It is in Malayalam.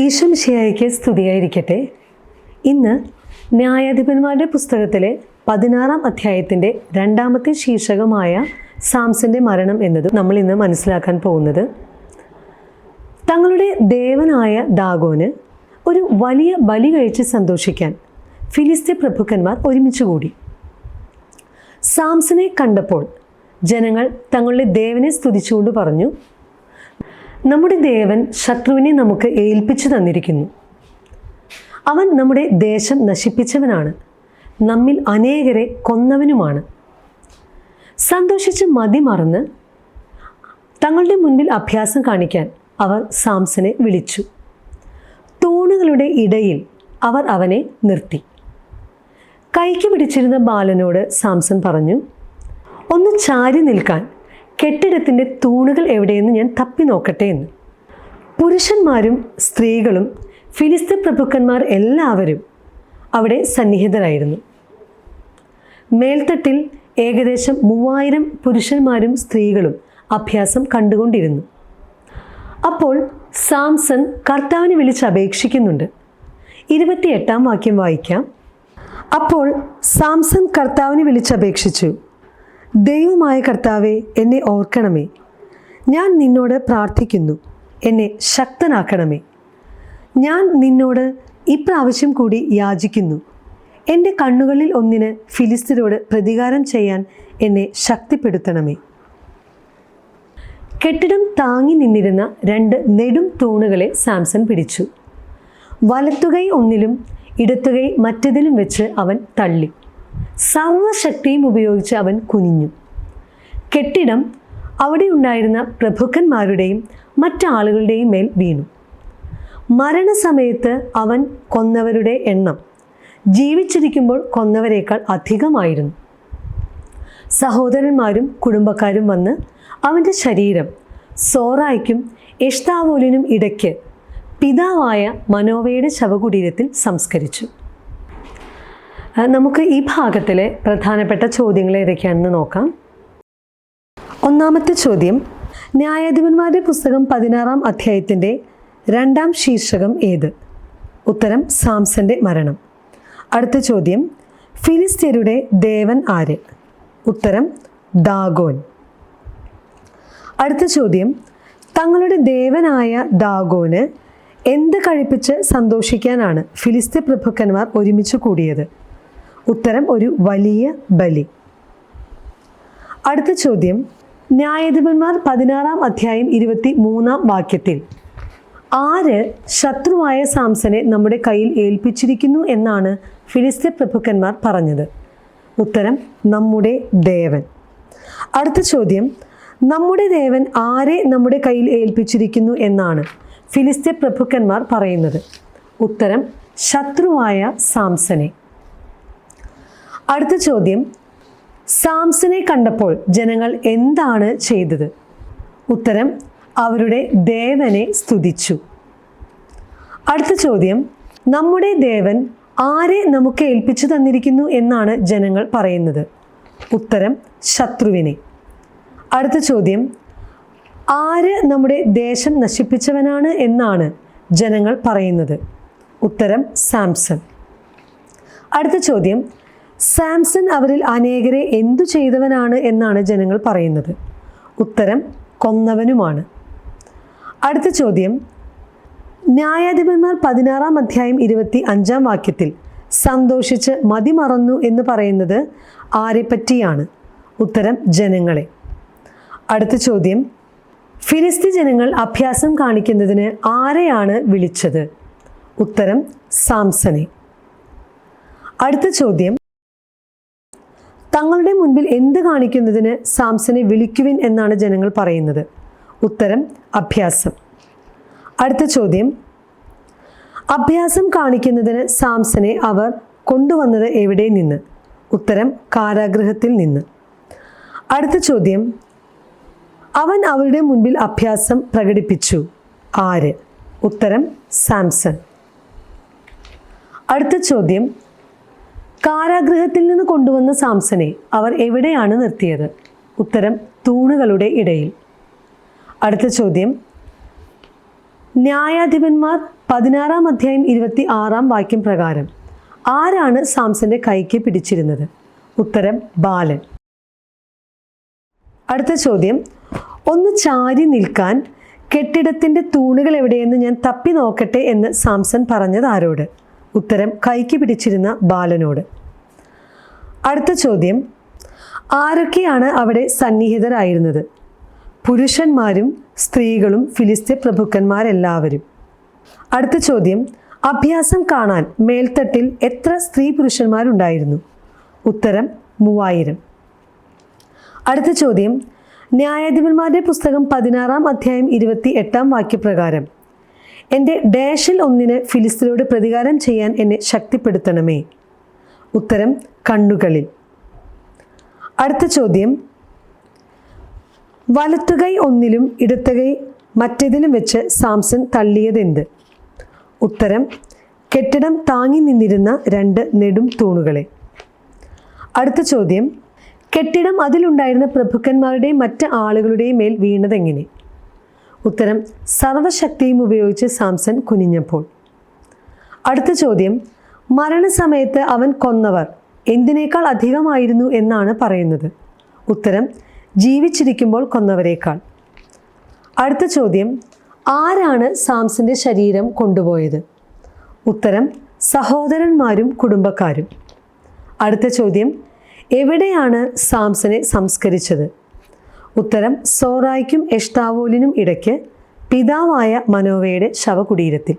ഈശ്വമിശിയായിക്ക് സ്തുതിയായിരിക്കട്ടെ. ഇന്ന് ന്യായാധിപന്മാരുടെ പുസ്തകത്തിലെ പതിനാറാം അധ്യായത്തിന്റെ രണ്ടാമത്തെ ശീർഷകമായ സാംസന്റെ മരണം എന്നത് നമ്മൾ ഇന്ന് മനസ്സിലാക്കാൻ പോകുന്നത്. തങ്ങളുടെ ദേവനായ ദാഗോന് ഒരു വലിയ ബലി കഴിച്ച് സന്തോഷിക്കാൻ ഫിലിസ്തീൻ പ്രഭുക്കന്മാർ ഒരുമിച്ച് കൂടി. സാംസനെ കണ്ടപ്പോൾ ജനങ്ങൾ തങ്ങളുടെ ദേവനെ സ്തുതിച്ചുകൊണ്ട് പറഞ്ഞു നമ്മുടെ ദേവൻ ശത്രുവിനെ നമുക്ക് ഏൽപ്പിച്ചു തന്നിരിക്കുന്നു. അവൻ നമ്മുടെ ദേശം നശിപ്പിച്ചവനാണ്. നമ്മിൽ അനേകരെ കൊന്നവനുമാണ്. സന്തോഷിച്ച് മതി മറന്ന് തങ്ങളുടെ മുൻപിൽ അഭ്യാസം കാണിക്കാൻ അവർ സാംസനെ വിളിച്ചു. തൂണുകളുടെ ഇടയിൽ അവർ അവനെ നിർത്തി. കൈക്ക് പിടിച്ചിരുന്ന ബാലനോട് സാംസൺ പറഞ്ഞു ഒന്ന് ചാരി നിൽക്കാൻ കെട്ടിടത്തിന്റെ തൂണുകൾ എവിടെയെന്ന് ഞാൻ തപ്പി നോക്കട്ടെ എന്ന്. പുരുഷന്മാരും സ്ത്രീകളും ഫിലിസ്തീൻ പ്രഭുക്കന്മാർ എല്ലാവരും അവിടെ സന്നിഹിതരായിരുന്നു. മേൽത്തട്ടിൽ ഏകദേശം മൂവായിരം പുരുഷന്മാരും സ്ത്രീകളും അഭ്യാസം കണ്ടുകൊണ്ടിരുന്നു. അപ്പോൾ സാംസൺ കർത്താവിനെ വിളിച്ച് അപേക്ഷിക്കുന്നുണ്ട്. ഇരുപത്തിയെട്ടാം വാക്യം വായിക്കാം. അപ്പോൾ സാംസൺ കർത്താവിനെ വിളിച്ചപേക്ഷിച്ചു ദൈവമായ കർത്താവെ എന്നെ ഓർക്കണമേ. ഞാൻ നിന്നോട് പ്രാർത്ഥിക്കുന്നു എന്നെ ശക്തനാക്കണമേ. ഞാൻ നിന്നോട് ഇപ്രാവശ്യം കൂടി യാചിക്കുന്നു. എന്റെ കണ്ണുകളിൽ ഒന്നിന് ഫിലിസ്തീനോട് പ്രതികാരം ചെയ്യാൻ എന്നെ ശക്തിപ്പെടുത്തണമേ. കെട്ടിടം താങ്ങി നിന്നിരുന്ന രണ്ട് നെടും തൂണുകളെ സാംസൺ പിടിച്ചു. വലത്തുകൈ ഒന്നിലും ഇടത്തുകൈ മറ്റതിലും വെച്ച് അവൻ തള്ളി. സർവശക്തിയും ഉപയോഗിച്ച് അവൻ കുനിഞ്ഞു. കെട്ടിടം അവിടെ ഉണ്ടായിരുന്ന പ്രഭുക്കന്മാരുടെയും മറ്റാളുകളുടെയും മേൽ വീണു. മരണസമയത്ത് അവൻ കൊന്നവരുടെ എണ്ണം ജീവിച്ചിരിക്കുമ്പോൾ കൊന്നവരേക്കാൾ അധികമായിരുന്നു. സഹോദരന്മാരും കുടുംബക്കാരും വന്ന് അവന്റെ ശരീരം സോറായ്ക്കും എഷ്താവോലിനും ഇടയ്ക്ക് പിതാവായ മനോവയുടെ ശവകുടീരത്തിൽ സംസ്കരിച്ചു. നമുക്ക് ഈ ഭാഗത്തിലെ പ്രധാനപ്പെട്ട ചോദ്യങ്ങൾ ഏതൊക്കെയാണെന്ന് നോക്കാം. ഒന്നാമത്തെ ചോദ്യം ന്യായാധിപന്മാരുടെ പുസ്തകം പതിനാറാം അധ്യായത്തിന്റെ രണ്ടാം ശീർഷകം ഏത്? ഉത്തരം സാംസന്റെ മരണം. അടുത്ത ചോദ്യം ഫിലിസ്തീനയുടെ ദേവൻ ആര്? ഉത്തരം ദാഗോൻ. അടുത്ത ചോദ്യം തങ്ങളുടെ ദേവനായ ദാഗോന് എന്ത് കഴിപ്പിച്ച് സന്തോഷിക്കാനാണ് ഫിലിസ്തീൻ പ്രഭുക്കന്മാർ ഒരുമിച്ച് കൂടിയത്? ഉത്തരം ഒരു വലിയ ബലി. അടുത്ത ചോദ്യം. ന്യായാധിപന്മാർ പതിനാറാം അധ്യായം ഇരുപത്തി മൂന്നാം വാക്യത്തിൽ ആര് ശത്രുവായ സാംസനെ നമ്മുടെ കയ്യിൽ ഏൽപ്പിച്ചിരിക്കുന്നു എന്നാണ് ഫിലിസ്തീൻ പ്രഭുക്കന്മാർ പറഞ്ഞത്? ഉത്തരം നമ്മുടെ ദേവൻ. അടുത്ത ചോദ്യം. നമ്മുടെ ദേവൻ ആരെ നമ്മുടെ കയ്യിൽ ഏൽപ്പിച്ചിരിക്കുന്നു എന്നാണ് ഫിലിസ്തീൻ പ്രഭുക്കന്മാർ പറയുന്നത്. ഉത്തരം ശത്രുവായ സാംസനെ. അടുത്ത ചോദ്യം. സാംസനെ കണ്ടപ്പോൾ ജനങ്ങൾ എന്താണ് ചെയ്തത്? ഉത്തരം അവരുടെ ദേവനെ സ്തുതിച്ചു. അടുത്ത ചോദ്യം. നമ്മുടെ ദേവൻ ആരെ നമുക്ക് ഏൽപ്പിച്ചു തന്നിരിക്കുന്നു എന്നാണ് ജനങ്ങൾ പറയുന്നത്. ഉത്തരം ശത്രുവിനെ. അടുത്ത ചോദ്യം. ആര് നമ്മുടെ ദേശം നശിപ്പിച്ചവനാണ് എന്നാണ് ജനങ്ങൾ പറയുന്നത്. ഉത്തരം സാംസൺ. അടുത്ത ചോദ്യം. സാംസൺ അവരിൽ അനേകരെ എന്തു ചെയ്തവനാണ് എന്നാണ് ജനങ്ങൾ പറയുന്നത്. ഉത്തരം കൊന്നവനുമാണ്. അടുത്ത ചോദ്യം. ന്യായാധിപന്മാർ പതിനാറാം അധ്യായം ഇരുപത്തി അഞ്ചാം വാക്യത്തിൽ സന്തോഷിച്ച് മതിമറന്നു എന്ന് പറയുന്നത് ആരെപ്പറ്റിയാണ്? ഉത്തരം ജനങ്ങളെ. അടുത്ത ചോദ്യം. ഫിലിസ്തി ജനങ്ങൾ അഭ്യാസം കാണിക്കുന്നതിന് ആരെയാണ് വിളിച്ചത്? ഉത്തരം സാംസനെ. അടുത്ത ചോദ്യം. തങ്ങളുടെ മുൻപിൽ എന്ത് കാണിക്കുന്നതിന് സാംസനെ വിളിക്കുവിൻ എന്നാണ് ജനങ്ങൾ പറയുന്നത്. ഉത്തരം അഭ്യാസം. അടുത്ത ചോദ്യം. അഭ്യാസം കാണിക്കുന്നതിന് സാംസനെ അവർ കൊണ്ടുവന്നത് എവിടെ നിന്ന്? ഉത്തരം കാരാഗ്രഹത്തിൽ നിന്ന്. അടുത്ത ചോദ്യം. അവൻ അവരുടെ മുൻപിൽ അഭ്യാസം പ്രകടിപ്പിച്ചു. ആര്? ഉത്തരം സാംസൺ. അടുത്ത ചോദ്യം. കാരാഗൃഹത്തിൽ നിന്ന് കൊണ്ടുവന്ന സാംസനെ അവർ എവിടെയാണ് നിർത്തിയത്? ഉത്തരം തൂണുകളുടെ ഇടയിൽ. അടുത്ത ചോദ്യം. ന്യായാധിപന്മാർ പതിനാറാം അധ്യായം ഇരുപത്തി ആറാം വാക്യം പ്രകാരം ആരാണ് സാംസന്റെ കൈക്ക് പിടിച്ചിരുന്നത്? ഉത്തരം ബാലൻ. അടുത്ത ചോദ്യം. ഒന്ന് ചാരി നിൽക്കാൻ കെട്ടിടത്തിന്റെ തൂണുകൾ എവിടെയെന്ന് ഞാൻ തപ്പി നോക്കട്ടെ എന്ന് സാംസൺ പറഞ്ഞത് ആരോട്? ഉത്തരം കൈക്ക് പിടിച്ചിരുന്ന ബാലനോട്. അടുത്ത ചോദ്യം. ആരൊക്കെയാണ് അവിടെ സന്നിഹിതരായിരുന്നത്? പുരുഷന്മാരും സ്ത്രീകളും ഫിലിസ്തീൻ പ്രഭുക്കന്മാരെല്ലാവരും. അടുത്ത ചോദ്യം. അഭ്യാസം കാണാൻ മേൽത്തട്ടിൽ എത്ര സ്ത്രീ പുരുഷന്മാരുണ്ടായിരുന്നു? ഉത്തരം മൂവായിരം. അടുത്ത ചോദ്യം. ന്യായാധിപന്മാരുടെ പുസ്തകം പതിനാറാം അധ്യായം ഇരുപത്തി എട്ടാം വാക്യപ്രകാരം. എന്റെ ഡാഷിൽ ഒന്നിന് ഫിലിസ്തീനോട് പ്രതികാരം ചെയ്യാൻ എന്നെ ശക്തിപ്പെടുത്തണമേ. ഉത്തരം കണ്ണുകളിൽ. അടുത്ത ചോദ്യം. വലത്തുകൈ ഒന്നിലും ഇടത്തുകൈ മറ്റേതിലും വെച്ച് സാംസൺ തള്ളിയതെന്ത്? ഉത്തരം കെട്ടിടം താങ്ങി നിന്നിരുന്ന രണ്ട് നെടും തൂണുകളെ. അടുത്ത ചോദ്യം. കെട്ടിടം അതിലുണ്ടായിരുന്ന പ്രഭുക്കന്മാരുടെയും മറ്റ് ആളുകളുടെയും മേൽ വീണതെങ്ങനെ? ഉത്തരം സർവശക്തിയും ഉപയോഗിച്ച് സാംസൺ കുനിഞ്ഞപ്പോൾ. അടുത്ത ചോദ്യം മരണസമയത്ത് അവൻ കൊന്നവർ എന്തിനേക്കാൾ അധികമായിരുന്നു എന്നാണ് പറയുന്നത്? ഉത്തരം ജീവിച്ചിരിക്കുമ്പോൾ കൊന്നവരേക്കാൾ. അടുത്ത ചോദ്യം ആരാണ് സാംസന്റെ ശരീരം കൊണ്ടുപോയത്? ഉത്തരം സഹോദരന്മാരും കുടുംബക്കാരും. അടുത്ത ചോദ്യം എവിടെയാണ് സാംസനെ സംസ്കരിച്ചത്? ഉത്തരം സോറായ്ക്കും എഷ്താവോലിനും ഇടയ്ക്ക് പിതാവായ മനോവയുടെ ശവകുടീരത്തിൽ.